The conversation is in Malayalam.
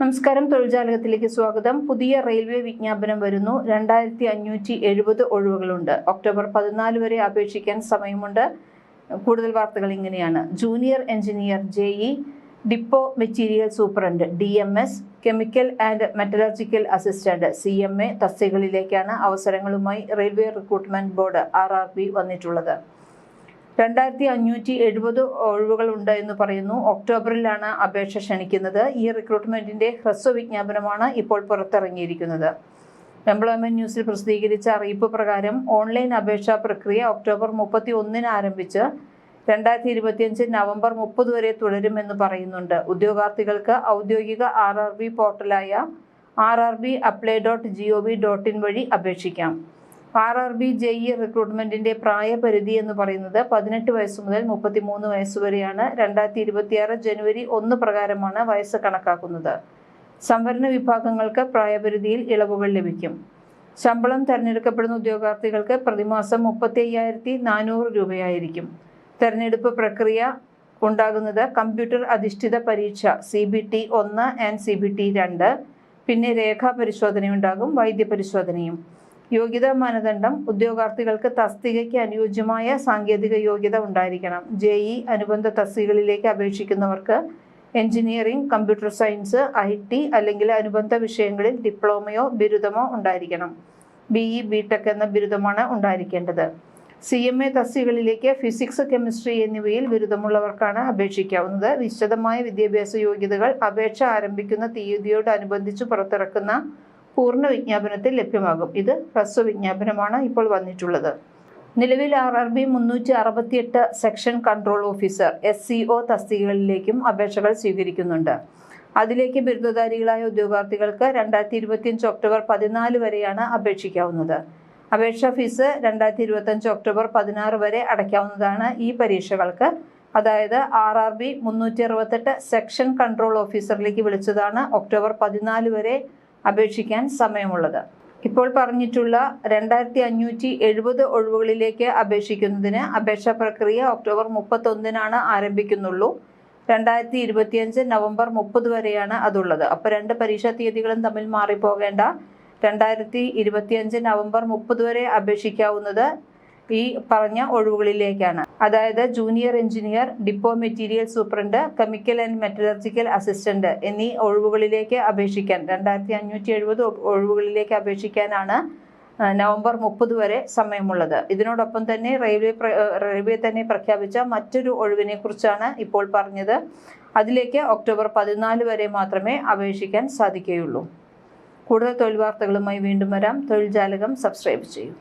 നമസ്കാരം. തൊഴിൽജാലകത്തിലേക്ക് സ്വാഗതം. പുതിയ റെയിൽവേ വിജ്ഞാപനം വരുന്നു. രണ്ടായിരത്തി അഞ്ഞൂറ്റി എഴുപത് ഒഴിവുകളുണ്ട്. ഒക്ടോബർ പതിനാല് വരെ അപേക്ഷിക്കാൻ സമയമുണ്ട്. കൂടുതൽ വാർത്തകൾ ഇങ്ങനെയാണ്. Junior engineer J E depot material superintendent D M S chemical and metallurgical assistant C M A തസ്തികളിലേക്കാണ് അവസരങ്ങളുമായി railway recruitment board R R B വന്നിട്ടുള്ളത്. രണ്ടായിരത്തി അഞ്ഞൂറ്റി എഴുപത് ഒഴിവുകൾ ഉണ്ട് എന്ന് പറയുന്നു. ഒക്ടോബറിലാണ് അപേക്ഷ ക്ഷണിക്കുന്നത്. ഈ റിക്രൂട്ട്മെന്റിന്റെ ഹ്രസ്വ വിജ്ഞാപനമാണ് ഇപ്പോൾ പുറത്തിറങ്ങിയിരിക്കുന്നത്. എംപ്ലോയ്മെന്റ് ന്യൂസിൽ പ്രസിദ്ധീകരിച്ച അറിയിപ്പ് പ്രകാരം ഓൺലൈൻ അപേക്ഷാ പ്രക്രിയ ഒക്ടോബർ മുപ്പത്തി ഒന്നിന് ആരംഭിച്ച് രണ്ടായിരത്തി ഇരുപത്തിയഞ്ച് നവംബർ മുപ്പത് വരെ തുടരുമെന്ന് പറയുന്നുണ്ട്. ഉദ്യോഗാർത്ഥികൾക്ക് ഔദ്യോഗിക R R B പോർട്ടലായ R R B apply dot G O V dot in വഴി അപേക്ഷിക്കാം. R R B J E റിക്രൂട്ട്മെന്റിന്റെ പ്രായപരിധി എന്ന് പറയുന്നത് പതിനെട്ട് വയസ്സ് മുതൽ മുപ്പത്തിമൂന്ന് വയസ്സ് വരെയാണ്. രണ്ടായിരത്തി ഇരുപത്തിയാറ് ജനുവരി ഒന്ന് പ്രകാരമാണ് വയസ്സ് കണക്കാക്കുന്നത്. സംവരണ വിഭാഗങ്ങൾക്ക് പ്രായപരിധിയിൽ ഇളവുകൾ ലഭിക്കും. ശമ്പളം തെരഞ്ഞെടുക്കപ്പെടുന്ന ഉദ്യോഗാർത്ഥികൾക്ക് പ്രതിമാസം മുപ്പത്തി അയ്യായിരത്തി നാനൂറ് രൂപയായിരിക്കും. തെരഞ്ഞെടുപ്പ് പ്രക്രിയ ഉണ്ടാകുന്നത് കമ്പ്യൂട്ടർ അധിഷ്ഠിത പരീക്ഷ സി ബി ടി ഒന്ന് ആൻഡ് സി ബി ടി രണ്ട്. പിന്നെ രേഖാ പരിശോധനയുണ്ടാകും വൈദ്യപരിശോധനയും. യോഗ്യതാ മാനദണ്ഡം ഉദ്യോഗാർത്ഥികൾക്ക് തസ്തികയ്ക്ക് അനുയോജ്യമായ സാങ്കേതിക യോഗ്യത ഉണ്ടായിരിക്കണം. ജെ ഇ അനുബന്ധ തസ്തികകളിലേക്ക് അപേക്ഷിക്കുന്നവർക്ക് engineering computer science I T അല്ലെങ്കിൽ അനുബന്ധ വിഷയങ്ങളിൽ ഡിപ്ലോമയോ ബിരുദമോ ഉണ്ടായിരിക്കണം. ബി ഇ ബി ടെക് എന്ന ബിരുദമാണ് ഉണ്ടായിരിക്കേണ്ടത്. സി എം എ തസ്തികകളിലേക്ക് ഫിസിക്സ് കെമിസ്ട്രി എന്നിവയിൽ ബിരുദമുള്ളവർക്കാണ് അപേക്ഷിക്കാവുന്നത്. വിശദമായ വിദ്യാഭ്യാസ യോഗ്യതകൾ അപേക്ഷ ആരംഭിക്കുന്ന തീയതിയോടനുബന്ധിച്ച് പുറത്തിറക്കുന്ന പൂർണ വിജ്ഞാപനത്തിൽ ലഭ്യമാകും. ഇത് ഹ്രസ്വ വിജ്ഞാപനമാണ് ഇപ്പോൾ വന്നിട്ടുള്ളത്. നിലവിൽ ആർ ആർ ബി മുന്നൂറ്റി അറുപത്തിയെട്ട് section control officer S C O തസ്തികകളിലേക്കും അപേക്ഷകൾ സ്വീകരിക്കുന്നുണ്ട്. അതിലേക്ക് ബിരുദധാരികളായ ഉദ്യോഗാർത്ഥികൾക്ക് രണ്ടായിരത്തി ഇരുപത്തിയഞ്ച് ഒക്ടോബർ പതിനാല് വരെയാണ് അപേക്ഷിക്കാവുന്നത്. അപേക്ഷാ ഫീസ് രണ്ടായിരത്തി ഇരുപത്തഞ്ച് ഒക്ടോബർ പതിനാറ് വരെ അടയ്ക്കാവുന്നതാണ് ഈ പരീക്ഷകൾക്ക്. അതായത് ആർ ആർ ബി മുന്നൂറ്റി അറുപത്തെട്ട് സെക്ഷൻ കൺട്രോൾ ഓഫീസറിലേക്ക് വിളിച്ചതാണ് ഒക്ടോബർ പതിനാല് വരെ അപേക്ഷിക്കാൻ സമയമുള്ളത്. ഇപ്പോൾ പറഞ്ഞിട്ടുള്ള രണ്ടായിരത്തി അഞ്ഞൂറ്റി എഴുപത് ഒഴിവുകളിലേക്ക് അപേക്ഷിക്കുന്നതിന് അപേക്ഷാ പ്രക്രിയ ഒക്ടോബർ മുപ്പത്തൊന്നിനാണ് ആരംഭിക്കുന്നുള്ളൂ. രണ്ടായിരത്തി ഇരുപത്തിയഞ്ച് നവംബർ മുപ്പത് വരെയാണ് അതുള്ളത്. അപ്പോൾ രണ്ട് പരീക്ഷാ തീയതികളും തമ്മിൽ മാറിപ്പോകേണ്ട രണ്ടായിരത്തി ഇരുപത്തിയഞ്ച് നവംബർ മുപ്പത് വരെ അപേക്ഷിക്കാവുന്നത് ഈ പറഞ്ഞ ഒഴിവുകളിലേക്കാണ്. അതായത് junior engineer depot material superintendent chemical and metallurgical assistant എന്നീ ഒഴിവുകളിലേക്ക് അപേക്ഷിക്കാൻ രണ്ടായിരത്തി അഞ്ഞൂറ്റി എഴുപത് ഒഴിവുകളിലേക്ക് അപേക്ഷിക്കാനാണ് നവംബർ മുപ്പത് വരെ സമയമുള്ളത്. ഇതിനോടൊപ്പം തന്നെ റെയിൽവേ റെയിൽവേ തന്നെ പ്രഖ്യാപിച്ച മറ്റൊരു ഒഴിവിനെ കുറിച്ചാണ് ഇപ്പോൾ പറഞ്ഞത്. അതിലേക്ക് ഒക്ടോബർ പതിനാല് വരെ മാത്രമേ അപേക്ഷിക്കാൻ സാധിക്കുകയുള്ളൂ. കൂടുതൽ തൊഴിൽ വാർത്തകളുമായി വീണ്ടും വരാം. തൊഴിൽ ജാലകം സബ്സ്ക്രൈബ് ചെയ്യൂ.